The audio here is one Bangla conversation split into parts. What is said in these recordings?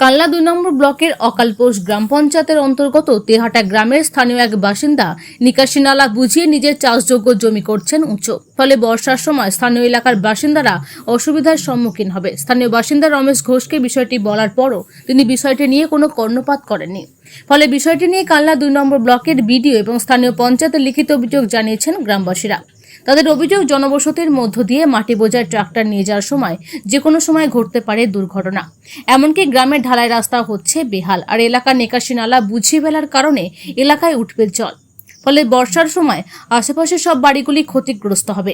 কাল্লা দুই নম্বর ব্লকের অকালপোষ গ্রাম পঞ্চায়েতের অন্তর্গত তেহাটা গ্রামের স্থানীয় এক বাসিন্দা নিকাশি নালা বুঝিয়ে নিজের চাষযোগ্য জমি করছেন উঁচু ফলে বর্ষার সময় স্থানীয় এলাকার বাসিন্দারা অসুবিধার সম্মুখীন হবে। স্থানীয় বাসিন্দা রমেশ ঘোষকে বিষয়টি বলার পরও তিনি বিষয়টি নিয়ে কোনো কর্ণপাত করেননি। ফলে বিষয়টি নিয়ে কাল্লা দুই নম্বর ব্লকের বিডিও এবং স্থানীয় পঞ্চায়েতের লিখিত অভিযোগ জানিয়েছেন গ্রামবাসীরা। তাদের অভিযোগ, জনবসতির মধ্য দিয়ে মাটি বোঝায় ট্রাক্টর নিয়ে যাওয়ার সময় যে কোনো সময় ঘটতে পারে দুর্ঘটনা। এমনকি গ্রামের ঢালাই রাস্তা হচ্ছে বেহাল। আর এলাকার নিকাশি নালা বুঝিয়ে ফেলার কারণে এলাকায় উঠবে জল। ফলে বর্ষার সময় আশেপাশের সব বাড়িগুলি ক্ষতিগ্রস্ত হবে।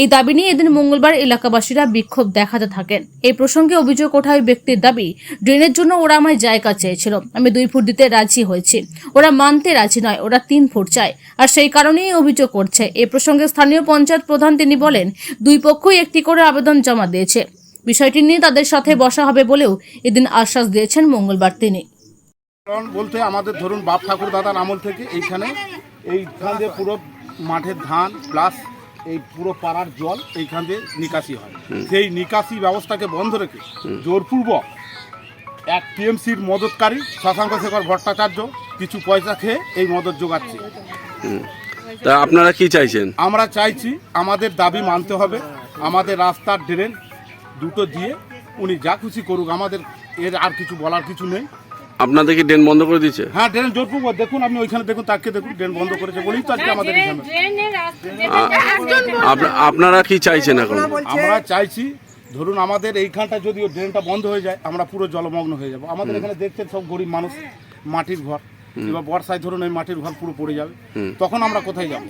এই দাবি নিয়ে এদিন মঙ্গলবার এলাকাবাসীরা বিক্ষোভ দেখাতে থাকেন। এই প্রসঙ্গে অভিযোগ ওঠা ওই ব্যক্তির দাবি, ড্রেনের জন্য ওরা আমায় জায়গা চেয়েছিল। আমি দুই ফুট দিতে রাজি হয়েছি। ওরা মানতে রাজি নয়, ওরা তিন ফুট চায়। আর সেই কারণেই অভিযোগ করছে। এ প্রসঙ্গে স্থানীয় পঞ্চায়েত প্রধান তিনি বলেন, দুই পক্ষই একটি করে আবেদন জমা দিয়েছে। বিষয়টি নিয়ে তাদের সাথে বসা হবে বলেও এদিন আশ্বাস দিয়েছেন মঙ্গলবার তিনি। বলতে আমাদের ধরুন বাপ ঠাকুর দাদার আমল থেকে এইখানে এইখান দিয়ে পুরো মাঠের ধান প্লাস এই পুরো পাড়ার জল এইখান দিয়ে নিকাশি হয়। সেই নিকাশি ব্যবস্থাকে বন্ধ রেখে জোরপূর্বক এক টিএমসির মদতকারী শশাঙ্ক শেখর ভট্টাচার্য কিছু পয়সা খেয়ে এই মদত যোগাচ্ছে। তা আপনারা কি চাইছেন? আমরা চাইছি আমাদের দাবি মানতে হবে আমাদের রাস্তার ড্রেন দুটো দিয়ে উনি যা খুশি করুক আমাদের এর আর কিছু বলার কিছু নেই। আপনাদের কি ড্রেন বন্ধ করে দিচ্ছে হ্যাঁ ড্রেন জোরপূর্বক দেখুন আপনি ওইখানে দেখুন তাকে দেখুন ড্রেন বন্ধ করেছে বলেই তো আজকে আমাদের এখানে। আপনারা কি চাইছেন এখন? আমরা চাইছি ধরুন আমাদের এইখানটা যদি ওই ড্রেনটা বন্ধ হয়ে যায় আমরা পুরো জলমগ্ন হয়ে যাব। আমাদের এখানে দেখতেন সব গরিব মানুষ মাটির ঘর। এবার বর্ষায় ধরুন এই মাটির ঘর পুরো পড়ে যাবে। তখন আমরা কোথায় যাব?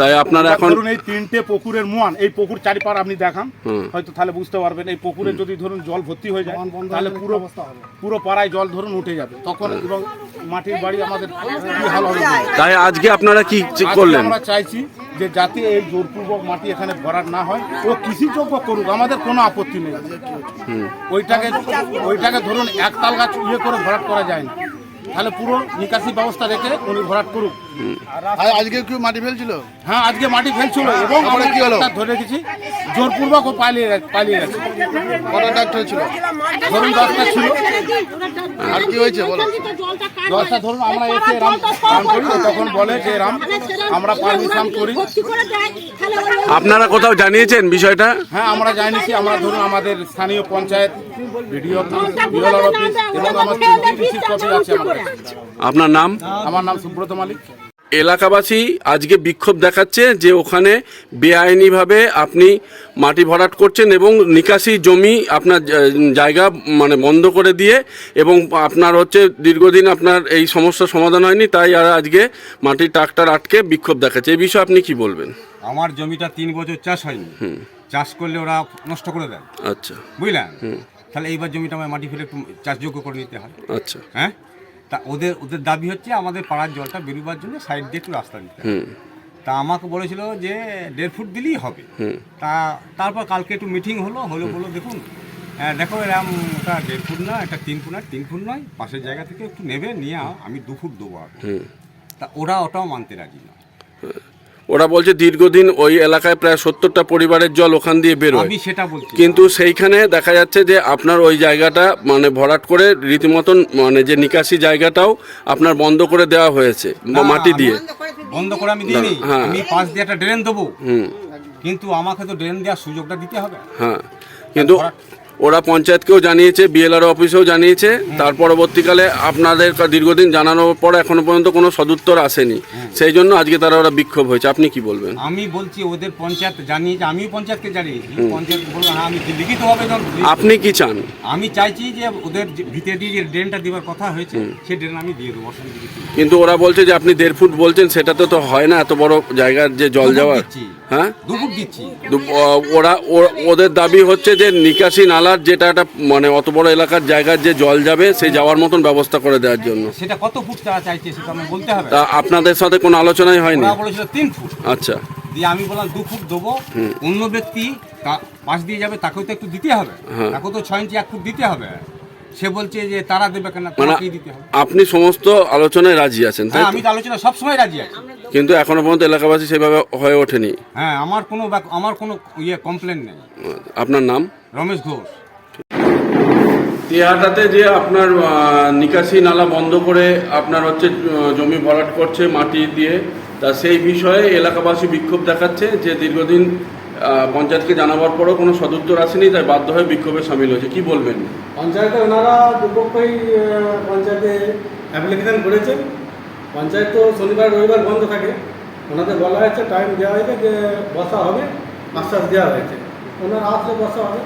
তাই আপনারা এখন ধরুন এই তিনটে পুকুরের মোয়ান এই পুকুর চারিপার আপনি দেখান হয়তো তাহলে বুঝতে পারবেন এই পুকুরে যদি ধরুন জল ভর্তি হয়ে যায় তাহলে পুরো পুরো পাড়ায় জল ধরুন উঠে যাবে। তখন এবং মাটির বাড়ি আমাদের কি হাল হবে। তাই আজকে আপনারা কি করলেন? আমরা চাইছি যে যাতে এই জোরপূর্বক মাটি এখানে ভরাট না হয় ও কৃষিযোগ্য করুক আমাদের কোনো আপত্তি নেই। ওইটাকে ওইটাকে ধরুন একতাল গাছ ইয়ে করে ভরাট করা যায় না। তাহলে পুরো নিকাশি ব্যবস্থা রেখে উনি ভরাট করুক। আর আজকে কেউ মাটি ফেলছিল? হ্যাঁ আজকে মাটি ফেলছিল এবং আমরা কি হলো? ধরে রেখেছি। জোরপূর্বক ও পালিয়ে পালিয়ে গেছে। কটা ট্রাক্টর ছিল? ধরুন দশটা ছিল। আর কি হয়েছে বলো? দশটা ধরুন আমরা এসে রাম রাম করি তখন বলে যে রাম আমরা পারমিশন করি। আপনারা কোথাও জানিয়েছেন বিষয়টা? হ্যাঁ আমরা জানিয়েছি আমরা ধরুন আমাদের স্থানীয় panchayat BDO office BLR office এবং আমার কপি আছে আপনার নাম? আমার নাম সুব্রত মালিক। এলাকাবাসী আজকে বিক্ষোভ দেখাচ্ছে যে ওখানে বেআইনিভাবে আপনি মাটি ভরাট করছেন এবং নিকাশি জমি আপনার জায়গা মানে বন্ধ করে দিয়ে এবং আপনার হচ্ছে দীর্ঘদিন আপনার এই সমস্যার সমাধান হয়নি তাই আর আজকে মাটির ট্রাক্টর আটকে বিক্ষোভ দেখাচ্ছে। এই বিষয়ে আপনি কি বলবেন? আমার জমিটা তিন বছর চাষ হয়নি। চাষ করলে ওরা নষ্ট করে দেয়। আচ্ছা। বুঝলেন? তাহলে এইবার জমিটা আমার মাটি ফেলে একটু চাষযোগ্য করে নিতে হয়। আচ্ছা। হ্যাঁ? তা ওদের ওদের দাবি হচ্ছে আমাদের পাড়ার জলটা বেরোবার জন্য সাইড দিয়ে একটু রাস্তা দিতে তা আমাকে বলেছিল যে দেড় ফুট দিলেই হবে। তা তারপর কালকে একটু মিটিং হলো হলো বলো দেখুন দেখো এরম ওটা দেড় ফুট না একটা তিন ফুট না তিন ফুট নয় পাশের জায়গা থেকে একটু নেবে নিয়ে আমি দু ফুট দেবো আর তা ওরা ওটাও মানতে রাজি না। ওরা বলছে দীর্ঘদিন ওই এলাকায় প্রায় সত্তরটা পরিবারের জল ওখান দিয়ে বেরোয়। আমি সেটা বলছি। কিন্তু সেইখানে দেখা যাচ্ছে যে আপনার ওই জায়গাটা মানে ভরাট করে রীতিমতন মানে যে নিকাশি জায়গাটাও আপনার বন্ধ করে দেওয়া হয়েছে বা মাটি দিয়ে। বন্ধ করে আমি দিইনি। হ্যাঁ। আমি পাশ দিয়ে একটা ড্রেন দেবো। হুম। কিন্তু আমাকে তো ড্রেন দেওয়ার সুযোগটা দিতে হবে। হ্যাঁ। কিন্তু ওরা পঞ্চায়েতকেও জানিয়েছে বিএলআর অফিসেও জানিয়েছে। তার পরবর্তীকালে আপনাদের দীর্ঘদিন জানানোর পর এখনও পর্যন্ত কোনো সদুত্তর আসেনি। সেই জন্য আজকে তারা ওরা বিক্ষোভ হয়েছে। আপনি কি বলবেন? আমি বলছি ওদের পঞ্চায়েত জানিয়েছে আমিও পঞ্চায়েতকে জানিয়েছি। পঞ্চায়েত বলল হ্যাঁ আমি আপনি কি চান? আমি চাইছি যে ওদের ভিতরে দিয়ে যে ড্রেনটা দেওয়ার কথা হয়েছে সেই ড্রেন আমি দিয়ে দেবো। কিন্তু ওরা বলছে যে আপনি দেড় ফুট বলছেন সেটা তো হয় না এত বড় জায়গার যে জল যাওয়ার। হ্যাঁ? ওরা ওদের দাবি হচ্ছে যে নিকাশি নালার যেটা একটা মানে অত বড় এলাকার জায়গার যে জল যাবে সেই যাওয়ার মতন ব্যবস্থা করে দেওয়ার জন্য। সেটা কত ফুট তারা চাইছে সেটা আমি বলতে হবে? তা আপনাদের সাথে কোনো আলোচনাই হয়নি? ওরা বলেছিল তিন ফুট। আচ্ছা। দিয়ে আমি বললাম দু ফুট দেবো। অন্য ব্যক্তি তা- পাশ দিয়ে যাবে তাকেও তো একটু দিতে হবে। হ্যাঁ। তাকেও তো ছয় ইঞ্চি এক ফুট দিতে হবে। সে বলছে যে তারা দেবে কেন? মানে তোমাকেই দিতে হবে। আপনি সমস্ত আলোচনায় রাজি আছেন তাই হ্যাঁ তো? আমি তো আলোচনা সবসময় রাজি আছি। কিন্তু এখনও পর্যন্ত এলাকাবাসী সেভাবে হয়ে ওঠেনি। হ্যাঁ আমার কোনো আমার কোনো ইয়ে কমপ্লেন নেই। আপনার নাম? রমেশ ঘোষ। তেহাটাতে যে আপনার নিকাশি নালা বন্ধ করে আপনার হচ্ছে জমি ভরাট করছে মাটি দিয়ে তা সেই বিষয়ে এলাকাবাসী বিক্ষোভ দেখাচ্ছে যে দীর্ঘদিন পঞ্চায়েতকে জানাবার পরও কোনো সদুত্তর আসেনি তাই বাধ্য হয়ে বিক্ষোভে সামিল হয়েছে। কি বলবেন? পঞ্চায়েতে ওনারা দুপক্ষই পঞ্চায়েতে অ্যাপ্লিকেশন করেছেন। পঞ্চায়েত তো শনিবার রবিবার বন্ধ থাকে। ওনাদের বলা হয়েছে টাইম দেওয়া হয়েছে যে বসা হবে আশ্বাস দেওয়া হয়েছে। ওনারা আসলে বসা হবে।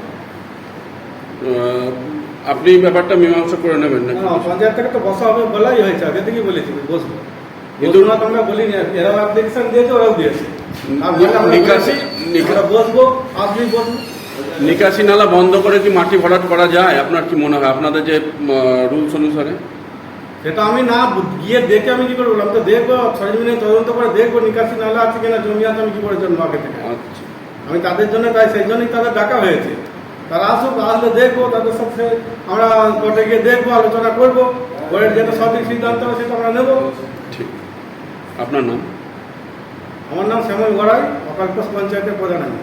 আপনি ব্যাপারটা মীমাংসা করে নেবেন না, পঞ্চায়েত থেকে তো বসা হবে বলাই হয়েছে আগে থেকেই বলেছি বসবো। কিন্তু- আমরা বলিনি আর এরাও অ্যাপ্লিকেশন দিয়েছে ওরাও দিয়েছে। নিকাশি বসবো আসলেই বসবো। নিকাশি নালা বন্ধ করে কি মাটি ভরাট করা যায়? আপনার কি মনে হয়? আপনাদের যে রুলস অনুসারে? সেটা আমি না গিয়ে দেখে আমি কি করব আমি তো দেখব সরজমিনে তদন্ত করে দেখব নিকাশি নালা আছে কিনা জমি আছে আমি কি করে জন্ম আগে থেকে? আচ্ছা। আমি তাদের জন্য তাই সেই জন্যই তাদের ডাকা হয়েছে। তারা আসুক আসলে দেখব তাদের সাথে আমরা কোর্টে গিয়ে দেখব আলোচনা করব। কোর্টের যেটা সঠিক সিদ্ধান্ত হবে সেটা আমরা নেব। ঠিক। আপনার নাম? আমার নাম শ্যামল গড়াই অকালপোষ পঞ্চায়েতের প্রধান আমি।